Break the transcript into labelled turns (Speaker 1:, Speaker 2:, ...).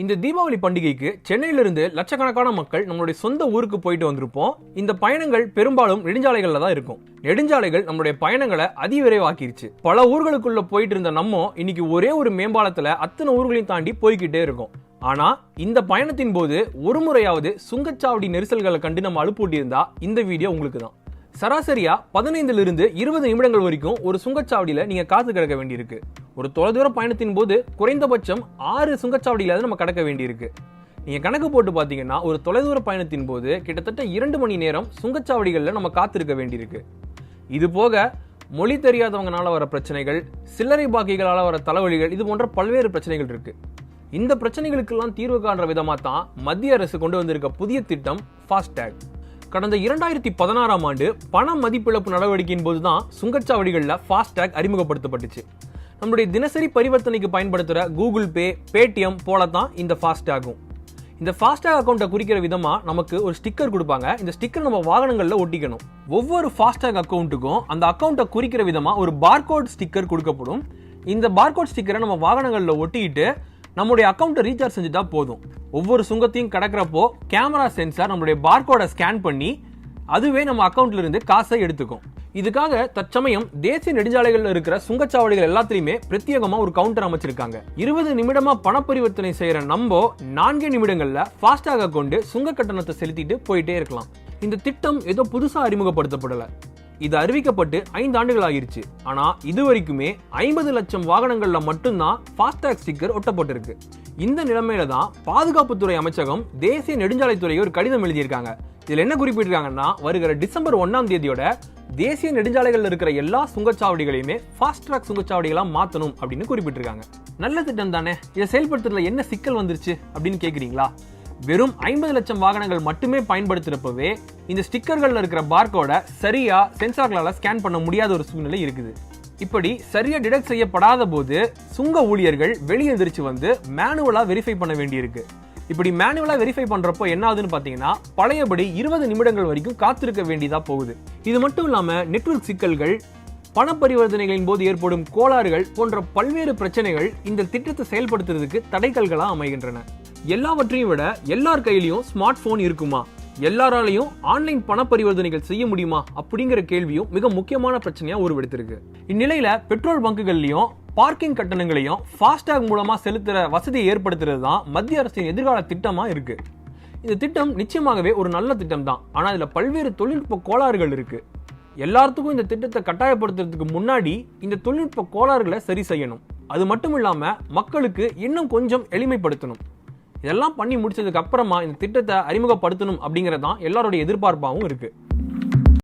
Speaker 1: இந்த தீபாவளி பண்டிகைக்கு சென்னையிலிருந்து லட்சக்கணக்கான மக்கள் நம்மளுடைய சொந்த ஊருக்கு போயிட்டு வந்திருப்போம். இந்த பயணங்கள் பெரும்பாலும் நெடுஞ்சாலைகளில் தான் இருக்கும். நெடுஞ்சாலைகள் நம்மளுடைய பயணங்களை அதிவிரைவாக்கிருச்சு. பல ஊர்களுக்குள்ள போயிட்டு இருந்த நம்ம இன்னைக்கு ஒரே ஒரு மேம்பாலத்தில் அத்தனை ஊர்களையும் தாண்டி போய்கிட்டே இருக்கும். ஆனா இந்த பயணத்தின் போது ஒரு முறையாவது சுங்கச்சாவடி நெரிசல்களை கண்டு நம்ம அழுப்பூட்டியிருந்தா இந்த வீடியோ உங்களுக்கு தான். சராசரியா பதினைந்துல இருந்து இருபது நிமிடங்கள் வரைக்கும் ஒரு சுங்கச்சாவடியில நீங்க காத்து கிடக்க வேண்டியிருக்கு. ஒரு தொலைதூர பயணத்தின் போது குறைந்தபட்சம் ஆறு சுங்கச்சாவடிகளாவது நம்ம கடக்க வேண்டியிருக்கு. நீங்க கணக்கு போட்டு பாத்தீங்கன்னா ஒரு தொலைதூர பயணத்தின் போது கிட்டத்தட்ட இரண்டு மணி நேரம் சுங்கச்சாவடிகளில் நம்ம காத்திருக்க வேண்டியிருக்கு. இது போக மொழி தெரியாதவங்கனால வர பிரச்சனைகள் சில்லறை பாக்கிகளால் வர தலைவலிகள் இது போன்ற பல்வேறு பிரச்சனைகள் இருக்கு. இந்த பிரச்சனைகளுக்கெல்லாம் தீர்வு காண்ற விதமா தான் மத்திய அரசு கொண்டு வந்திருக்க புதிய திட்டம் ஃபாஸ்டேக் கடந்த இரண்டாயிரத்தி பதினாறாம் ஆண்டு பண மதிப்பிழப்பு நடவடிக்கையின் போது தான் சுங்கச்சாவடிகளில் ஃபாஸ்டேக் அறிமுகப்படுத்தப்பட்டுச்சு. நம்முடைய தினசரி பரிவர்த்தனைக்கு பயன்படுத்துகிற கூகுள் பே பேடிஎம் போல தான் இந்த ஃபாஸ்டாகும் இந்த ஃபாஸ்டேக் அக்கௌண்ட்டை குறிக்கிற விதமாக நமக்கு ஒரு ஸ்டிக்கர் கொடுப்பாங்க. இந்த ஸ்டிக்கர் நம்ம வாகனங்களில் ஒட்டிக்கணும். ஒவ்வொரு ஃபாஸ்டேக் அக்கௌண்ட்டுக்கும் அந்த அக்கௌண்ட்டை குறிக்கிற விதமாக ஒரு பார்கோட் ஸ்டிக்கர் கொடுக்கப்படும். இந்த பார்கோட் ஸ்டிக்கரை நம்ம வாகனங்களில் ஒட்டிக்கிட்டு நம்முடைய அக்கௌண்ட்டை ரீசார்ஜ் செஞ்சுட்டா போதும். ஒவ்வொரு சுங்கத்தையும் கடக்கிறப்போ கேமரா சென்சார் நம்மளுடைய பார்கோடை ஸ்கேன் பண்ணி அதுவே நம்ம அக்கௌண்ட்லேருந்து காசை எடுத்துக்கும். இதுக்காக தற்சமயம் தேசிய நெடுஞ்சாலைகளில் இருக்கிற சுங்கச்சாவடிகள் எல்லாத்திலையுமே பிரத்யேகமா ஒரு கவுண்டர் அமைச்சிருக்காங்க. இருபது நிமிடமா பண பரிவர்த்தனை செய்யற நம்ம நான்கே நிமிடங்கள்ல ஃபாஸ்டாக கொண்டு சுங்க கட்டணத்தை செலுத்திட்டு போயிட்டே இருக்கலாம். இந்த திட்டம் ஏதோ புதுசா அறிமுகப்படுத்தப்படல. இது அறிவிக்கப்பட்டு ஐந்து ஆண்டுகள் ஆகிருச்சு. ஆனா இது வரைக்குமே ஐம்பது லட்சம் வாகனங்கள்ல மட்டும்தான் ஃபாஸ்டாக் ஸ்டிக்கர் ஒட்டப்பட்டிருக்கு. இந்த நிலைமையில தான் பாதுகாப்புத்துறை அமைச்சகம் தேசிய நெடுஞ்சாலைத்துறையை ஒரு கடிதம் எழுதியிருக்காங்க. இதுல என்ன குறிப்பிட்டிருக்காங்கன்னா வருகிற டிசம்பர் ஒன்னாம் தேதியோட தேசிய நெடுஞ்சாலைகள்ல இருக்கிற எல்லா சுங்கச்சாவடிகளையுமே ஃபாஸ்ட் ட்ராக் சுங்கச்சாவடிகளாக மாற்றணும் அப்படின்னு குறிப்பிட்டிருக்காங்க. நல்ல திட்டம் தானே? இதை செயல்படுத்துறதுல என்ன சிக்கல் வந்துருச்சு அப்படின்னு கேட்குறீங்களா வெறும் ஐம்பது லட்சம் வாகனங்கள் மட்டுமே பயன்படுத்துறப்பவே இந்த ஸ்டிக்கர்கள்ல இருக்கிற பார்கோட சரியா சென்சார்களால ஸ்கேன் பண்ண முடியாத ஒரு சூழ்நிலை இருக்குது. இப்படி சரியா டிடெக்ட் செய்யப்படாத போது சுங்க ஊழியர்கள் வெளியெந்திரிச்சு வந்து மேனுவலா வெரிஃபை பண்ண வேண்டியிருக்கு. இப்படி மேனுவலாக வெரிஃபை பண்ணுறப்போ என்ன ஆகுதுன்னு பார்த்தீங்கன்னா பழையபடி இருபது நிமிடங்கள் வரைக்கும் காத்திருக்க வேண்டியதாக போகுது. இது மட்டும் இல்லாமல் நெட்வொர்க் சிக்கல்கள் பண பரிவர்த்தனைகளின் போது ஏற்படும் கோளாறுகள் போன்ற பல்வேறு பிரச்சனைகள் இந்த திட்டத்தை செயல்படுத்துறதுக்கு தடைக்கல்களாக அமைகின்றன. எல்லாவற்றையும் விட எல்லார் கையிலையும் ஸ்மார்ட் போன் இருக்குமா? எல்லாராலையும் ஆன்லைன் பண பரிவர்த்தனைகள் செய்ய முடியுமா? அப்படிங்கிற கேள்வியும் மிக முக்கியமான பிரச்சனையா உருவெடுத்திருக்கு. இந்நிலையில பெட்ரோல் பங்குகள்லயும் பார்க்கிங் கட்டணங்களையும் ஃபாஸ்டேக் மூலமாக செலுத்துகிற வசதியை ஏற்படுத்துறது தான் மத்திய அரசின் எதிர்கால திட்டமாக இருக்கு. இந்த திட்டம் நிச்சயமாகவே ஒரு நல்ல திட்டம் தான் ஆனால் இதில் பல்வேறு தொழில்நுட்ப கோளாறுகள் இருக்கு. எல்லாத்துக்கும் இந்த திட்டத்தை கட்டாயப்படுத்துறதுக்கு முன்னாடி இந்த தொழில்நுட்ப கோளாறுகளை சரி செய்யணும். அது மட்டும் இல்லாமல் மக்களுக்கு இன்னும் கொஞ்சம் எளிமைப்படுத்தணும். இதெல்லாம் பண்ணி முடிச்சதுக்கு அப்புறமா இந்த திட்டத்தை அறிமுகப்படுத்தணும் அப்படிங்கிறது தான் எல்லாருடைய எதிர்பார்ப்பாகவும் இருக்குது